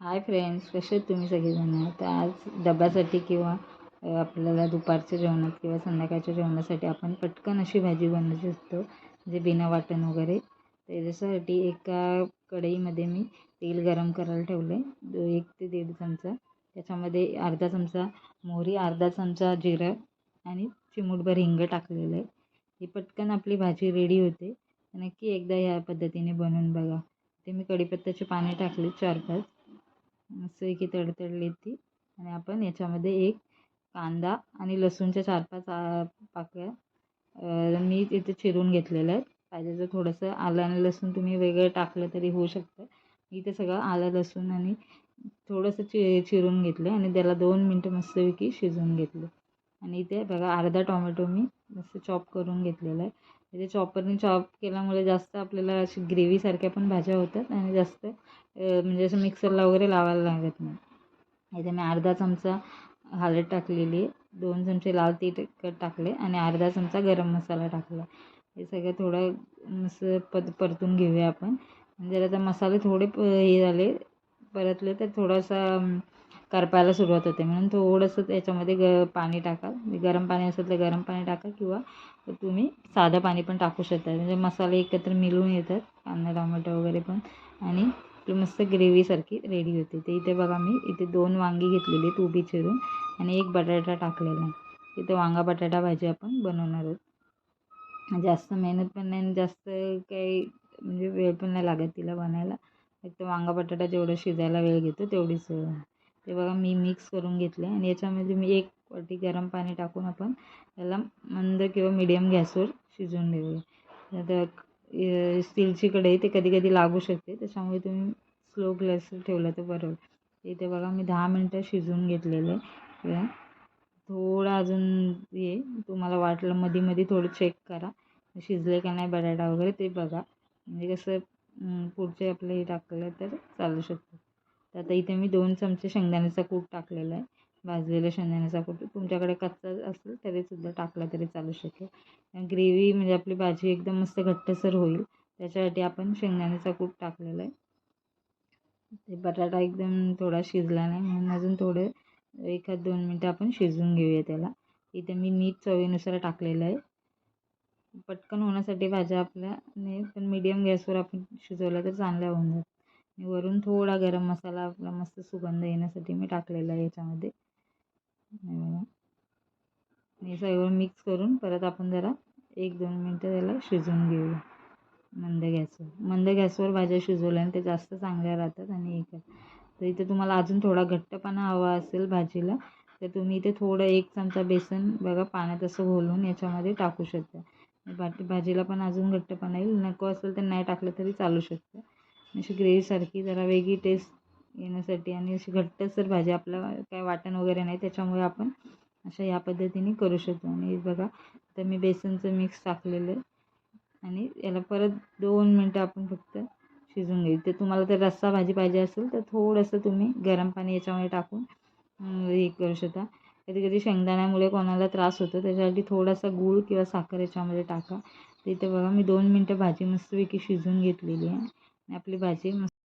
Hi friends कसे तुम्ही सगळेजण? तर आज डब्यासाठी किंवा आपल्याला दुपारच्या जेवणात किंवा संध्याकाळच्या जेवणासाठी आपण पटकन अशी भाजी बनवायची असतो म्हणजे बिना वाटण वगैरे. त्याच्यासाठी एका कढईमध्ये मी तेल गरम करायला ठेवलं आहे एक ते दीड चमचा. त्याच्यामध्ये अर्धा चमचा मोहरी अर्धा चमचा जिरं आणि चिमूटभर हिंग टाकलेलं आहे. ही पटकन आपली भाजी रेडी होते. नक्की एकदा ह्या पद्धतीने बनवून बघा. ते मी कढीपत्त्याचे पाने टाकले चार पाच मस्तपैकी तडतडली ती. आणि आपण याच्यामध्ये एक कांदा आणि लसूणच्या चार पाच पाकळ्या मी इथे चिरून घेतलेल्या आहेत. पाहिजे तर थोडंसं आलं आणि लसूण तुम्ही वेगळं टाकलं तरी होऊ शकतं. मी इथे सगळं आलं लसूण आणि थोडंसं चि चिरून घेतलं आणि त्याला दोन मिनटं मस्तपैकी शिजवून घेतलं. आणि इथे बघा अर्धा टोमॅटो मी मस्त चॉप करून घेतलेला आहे. इथे चॉपरने चॉप केल्यामुळे जास्त आपल्याला अशी ग्रेव्हीसारख्या पण भाज्या होतात आणि जास्त म्हणजे असं मिक्सरला वगैरे लावायला लागत नाही. इथे मी अर्धा चमचा हळद टाकलेली दोन चमचे लाल तिखट टाकले आणि अर्धा चमचा गरम मसाला टाकला. हे सगळं थोडं मस्त पत परतून घेऊया आपण. जर आता मसाले थोडे प हे झाले परतले तर थोडासा करपायला सुरुवात होते. म्हणून थोडंसं त्याच्यामध्ये ग पाणी टाका. गरम पाणी असेल तर गरम पाणी टाका किंवा तुम्ही साधं पाणी पण टाकू शकता. म्हणजे मसाले एकत्र मिळून येतात. कांदा टोमॅटो वगैरे पण. आणि मस्त ग्रेव्हीसारखी रेडी होते. ते इथे बघा मी इथे दोन वांगी घेतलेली आहेत उभी चिरून. आणि एक बटाटा टाकलेला आहे. इथे वांगा बटाटा भाजी आपण बनवणार आहोत. जास्त मेहनत पण नाही आणि जास्त काही म्हणजे वेळ पण नाही लागत तिला बनायला. एक तर वांगा बटाटा जेवढं शिजायला वेळ घेतो तेवढीच वेळ. ते बघा मी मिक्स करून घेतले आणि याच्यामध्ये मी एक वाटी गरम पाणी टाकून आपण त्याला मंद किंवा मिडियम गॅसवर शिजवून घेऊया. आता स्टीलची कढई ते कधी कधी लागू शकते त्याच्यामुळे तुम्ही स्लो गॅसवर ठेवलं तर बरं होईल. इथे बघा मी दहा मिनटं शिजवून घेतलेलं. आहे थोडं अजून ये तुम्हाला वाटलं मध्ये मध्ये थोडं चेक करा. शिजले का नाही बटाटा वगैरे ते बघा. म्हणजे कसं पुढचे आपलं हे टाकलं तर चालू शकतं. तर आता इथे मी दोन चमचे शेंगदाण्याचा कूट टाकलेला आहे. भाजलेला शेंगदाण्याचा कूट तुमच्याकडे कच्चा असेल तरीसुद्धा टाकला तरी चालू शकेल. ग्रेव्ही म्हणजे आपली भाजी एकदम मस्त घट्टसर होईल. त्याच्यासाठी आपण शेंगदाण्याचा कूट टाकलेला आहे. ते बटाटा एकदम थोडा शिजला नाही म्हणून अजून थोडं एखाद दोन मिनटं आपण शिजवून घेऊया त्याला. इथे मी मीठ चवीनुसार टाकलेलं आहे. पटकन होण्यासाठी भाज्या आपल्या नाही पण मीडियम गॅसवर आपण शिजवल्या तर चांगल्या होऊन जातात वरून थोडा गरम मसाला आपला मस्त सुगंध येण्यासाठी मी टाकलेला आहे याच्यामध्ये. हे बघा. सगळं मिक्स करून परत आपण जरा एक दोन मिनटं त्याला शिजवून घेऊया. मंद गॅसवर. मंद गॅसवर भाज्या शिजवल्याने ते जास्त चांगल्या राहतात आणि एक तर इथे तुम्हाला अजून थोडा घट्टपणा हवा असेल भाजीला तर तुम्ही इथे थोडं एक चमचा बेसन बघा पाण्यात असं घोलून याच्यामध्ये टाकू शकता. भाजीला पण अजून घट्टपणा येईल. नको असेल तर नाही टाकलं तरी चालू शकतं. अशी ग्रेव्हीसारखी जरा वेगळी टेस्ट येण्यासाठी आणि अशी घट्टसर भाजी आपला काय वाटण वगैरे नाही त्याच्यामुळे आपण अशा या पद्धतीने करू शकतो. आणि बघा तर मी बेसनचं मिक्स टाकलेलं आहे. आणि याला परत दोन मिनटं आपण फक्त शिजून घेऊ. ते तुम्हाला जर रस्सा भाजी पाहिजे असेल तर थोडंसं तुम्ही गरम पाणी याच्यामध्ये टाकून हे करू शकता. कधी कधी शेंगदाण्यामुळे कोणाला त्रास होतो त्याच्यासाठी थोडासा गूळ किंवा साखर याच्यामध्ये टाका. तर इथे बघा मी दोन मिनटं भाजी मस्तपैकी शिजून घेतलेली आहे. आपली भाजी मस्त